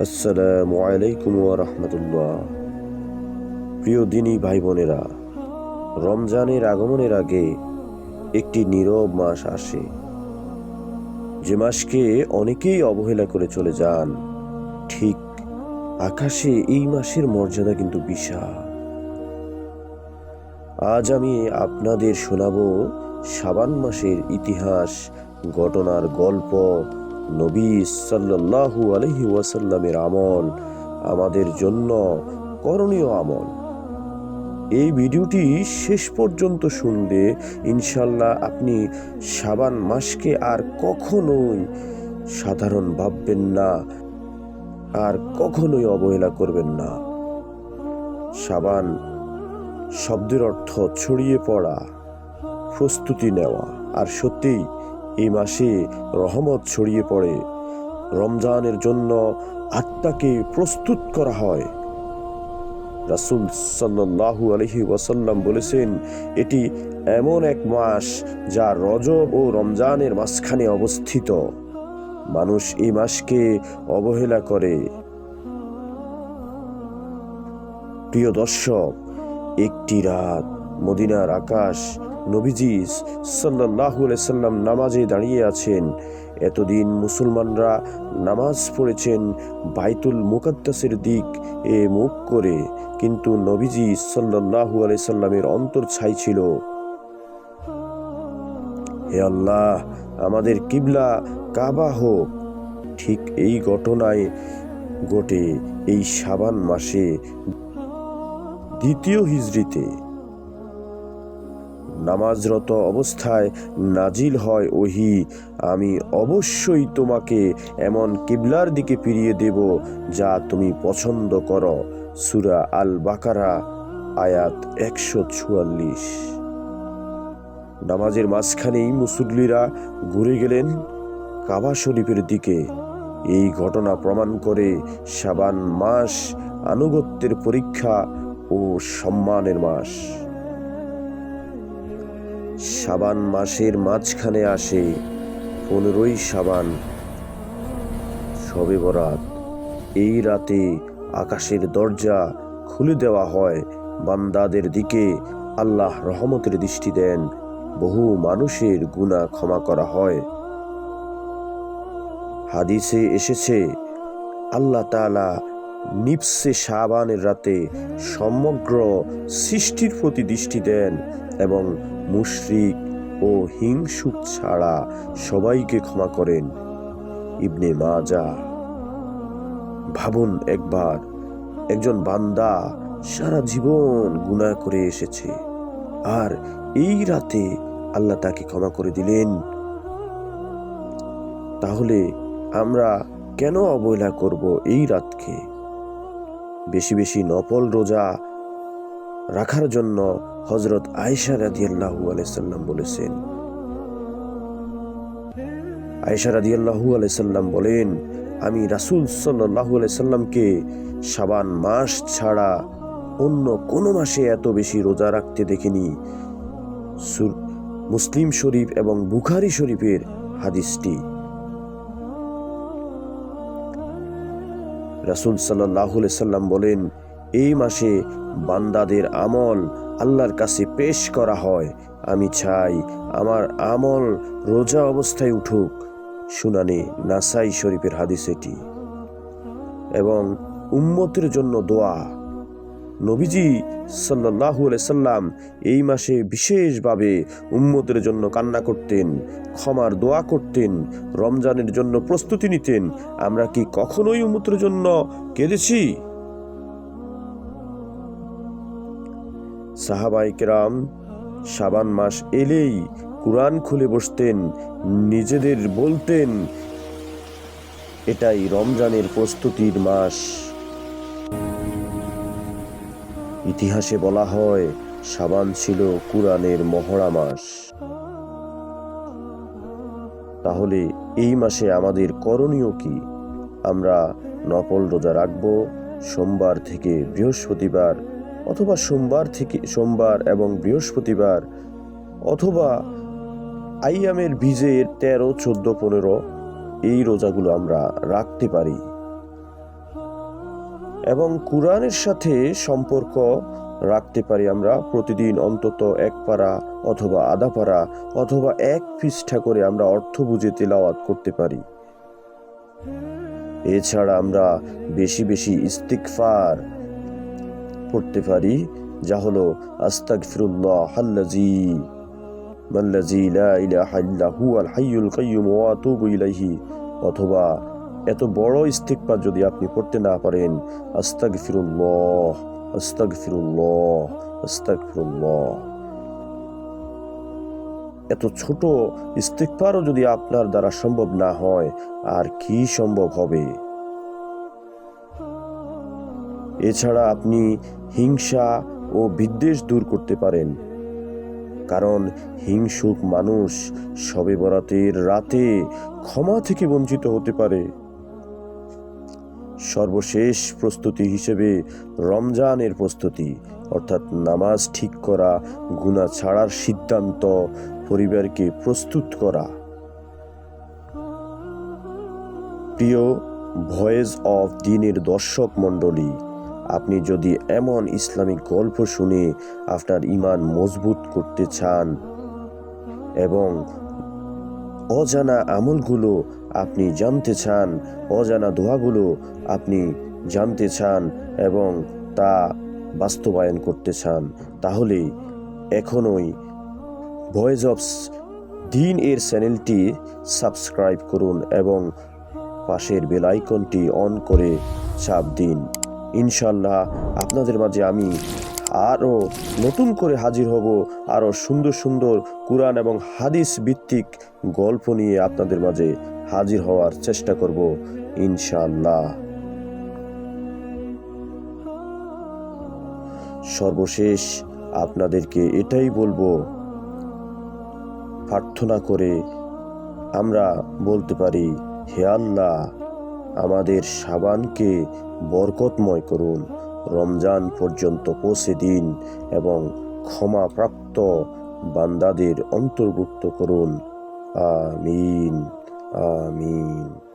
আসসালামু আলাইকুম রহমতুল্লাহ। প্রিয় দিনী ভাই বোনেরা রমজানের আগমনের আগে একটি নীরব মাস আসে। যে মাসকে অনেকেই অবহেলা করে চলে যান। ঠিক আকাশে এই মাসের মর্যাদা কিন্তু বিশাল। আজ আমি আপনাদের শোনাবো শাবান মাসের ইতিহাস, ঘটনার গল্প নবী সাল্লাল্লাহু আলহি ওয়াসাল্লামের আমল আমাদের জন্য করণীয় আমল। এই ভিডিওটি শেষ পর্যন্ত শুনলে ইনশাল্লাহ আপনি সাবান মাসকে আর কখনোই সাধারণ ভাববেন না, আর কখনোই অবহেলা করবেন না। সাবান শব্দের অর্থ ছড়িয়ে পড়া, প্রস্তুতি নেওয়া, আর সত্যিই এই মাসে রহমত ছড়িয়ে পড়ে। রমজানের জন্য আত্মাকে প্রস্তুত করা হয়। রাসুল সাল্লাল্লাহু আলহি ওয়াসাল্লাম বলেছেন, এটি এমন এক মাস যা রজব ও রমজানের মাঝখানে অবস্থিত। মানুষ এই মাসকে অবহেলা করে। প্রিয় দর্শক, একটি রাত মদিনার আকাশ নবীজি সাল্লাহু সাল্লাম নামাজে দাঁড়িয়ে আছেন। এতদিন মুসলমানরা নামাজ পড়েছেন বাইতুল মুকাদ্দাসের দিক এ মুখ করে, কিন্তু নবীজি সাল্লাহু সাল্লামের অন্তর ছাই ছিল। হে আল্লাহ, আমাদের কিবলা কাবা হোক। ঠিক এই ঘটনায় ঘটে এই সাবান মাসে দ্বিতীয় হিজড়িতে। নামাজরত অবস্থায় নাজিল হয় ওহি। আমি অবশ্যই তোমাকে এমন কিবলার দিকে ফিরিয়ে দেব যা তুমি পছন্দ করো। সুরা আল বাকারা আয়াত একশো চুয়াল্লিশ। নামাজের মাঝখানেই মুসল্লিরা ঘুরে গেলেন কাবা শরীফের দিকে। এই ঘটনা প্রমাণ করে সাবান মাস আনুগত্যের পরীক্ষা ও সম্মানের মাস। সাবান মাসের মাঝখানে আসে পনেরোই সাবান। সবে বরাত। এই রাতে আকাশের দরজা খুলে দেওয়া হয় বান্দাদের দিকে। আল্লাহ রহমতের দৃষ্টি দেন। বহু মানুষের গুণা ক্ষমা করা হয়। হাদিসে এসেছে, আল্লাহ তালা নিপসে শাবানের রাতে সমগ্র সৃষ্টির প্রতি দৃষ্টি দেন এবং মুশরিক ও হিংসুক ছাড়া সবাইকে ক্ষমা করেন। ইবনে মাজা। ভাবুন একবার, একজন বান্দা সারা জীবন গুনাহ করে এসেছে আর এই রাতে আল্লাহ তাকে ক্ষমা করে দিলেন। তাহলে আমরা কেন অবহেলা করব এই রাতকে? বেশি বেশি নফল রোজা রাখার জন্য হজরত আয়সা রাদিয়াল্লাহু আলাইসাল্লাম বলেছেন। আয়সা রাদিয়াল্লাহু আলাইসাল্লাম বলেন, আমি রাসুল সাল্লাহু আলাইসাল্লামকে সাবান মাস ছাড়া অন্য কোনো মাসে এত বেশি রোজা রাখতে দেখিনি। মুসলিম শরীফ এবং বুখারি শরীফের হাদিসটি। রাসুল সাল্লাহ সাল্লাম বলেন এই মাসে বান্দাদের আমল আল্লাহর কাছে পেশ করা হয়। আমি চাই আমার আমল রোজা অবস্থায় উঠুক। শুনানি নাসাই শরীফের হাদিস এটি। এবং উম্মতের জন্য দোয়া। নবীজি সাল্লাহু সাল্লাম এই মাসে বিশেষভাবে উম্মতের জন্য কান্না করতেন, ক্ষমার দোয়া করতেন, রমজানের জন্য প্রস্তুতি নিতেন। আমরা কি কখনোই উম্মতের জন্য কেঁদেছি? সাহাবাই কেরাম সাবান মাস এলেই কোরআন খুলে বসতেন, নিজেদের বলতেন, এটাই রমজানের প্রস্তুতির মাস। ইতিহাসে বলা হয়, সাবান ছিল কুরআনের মহড়া মাস। তাহলে এই মাসে আমাদের করণীয় কি? আমরা নকল রোজা রাখব, সোমবার থেকে বৃহস্পতিবার অথবা সোমবার থেকে, সোমবার এবং বৃহস্পতিবার, অথবা আইয়ামের বীজের তেরো, চোদ্দ, পনেরো, এই রোজাগুলো আমরা রাখতে পারি। এবং কোরআনের সাথে সম্পর্ক রাখতে পারি আমরা প্রতিদিন অন্তত এক পারা অথবা আধা পারা অথবা এক পৃষ্ঠা করে আমরা অর্থ বুঝে তেলাওয়াত করতে পারি। এছাড়া আমরা বেশি বেশি ইস্তিকফার পড়তে পারি, যা হলো ইলাইহি, অথবা এত বড় ইস্তিগফার যদি আপনি পড়তে না পারেন, আস্তাগফিরুল্লাহ আস্তাগফিরুল্লাহ আস্তাগফিরুল্লাহ। এত ছোট ইস্তিগফারও যদি আপনার দ্বারা সম্ভব না হয়, আর কি সম্ভব হবে? এছাড়া আপনি হিংসা ও বিদ্বেষ দূর করতে পারেন। কারণ হিংসুক মানুষ সবে বরাতের রাতে ক্ষমা থেকে বঞ্চিত হতে পারে। সর্বশেষ প্রস্তুতি হিসেবে রমজানের প্রস্তুতি, অর্থাৎ নামাজ ঠিক করা গুণা ছাড়ার সিদ্ধান্ত, পরিবারকে প্রস্তুত করা। প্রিয়, ভয়েস অফ দিনের দর্শক মণ্ডলী আপনি যদি এমন ইসলামিক গল্প শুনে আপনার ইমান মজবুত করতে চান এবং অজানা আমলগুলো আপনি জানতে চান, অজানা দোয়াগুলো আপনি জানতে চান এবং তা বাস্তবায়ন করতে চান, তাহলে এখনই ভয়েস অফ দিন এর চ্যানেলটি সাবস্ক্রাইব করুন এবং পাশের বেল আইকনটি অন করে চাপ দিন। ইনশাল্লাহ আপনাদের মাঝে আমি আরও নতুন করে হাজির হব, আরও সুন্দর সুন্দর কোরআন এবং হাদিস ভিত্তিক গল্প নিয়ে আপনাদের মাঝে হাজির হওয়ার চেষ্টা করব ইনশাল্লাহ সর্বশেষ আপনাদেরকে এটাই বলব, প্রার্থনা করে আমরা বলতে পারি, হে আল্লাহ আমাদের সাবানকে বরকতময় করুন। রমজান পর্যন্ত পৌঁছে দিন এবং ক্ষমাপ্রাপ্ত বান্দাদের অন্তর্ভুক্ত করুন। আমিন আমিন।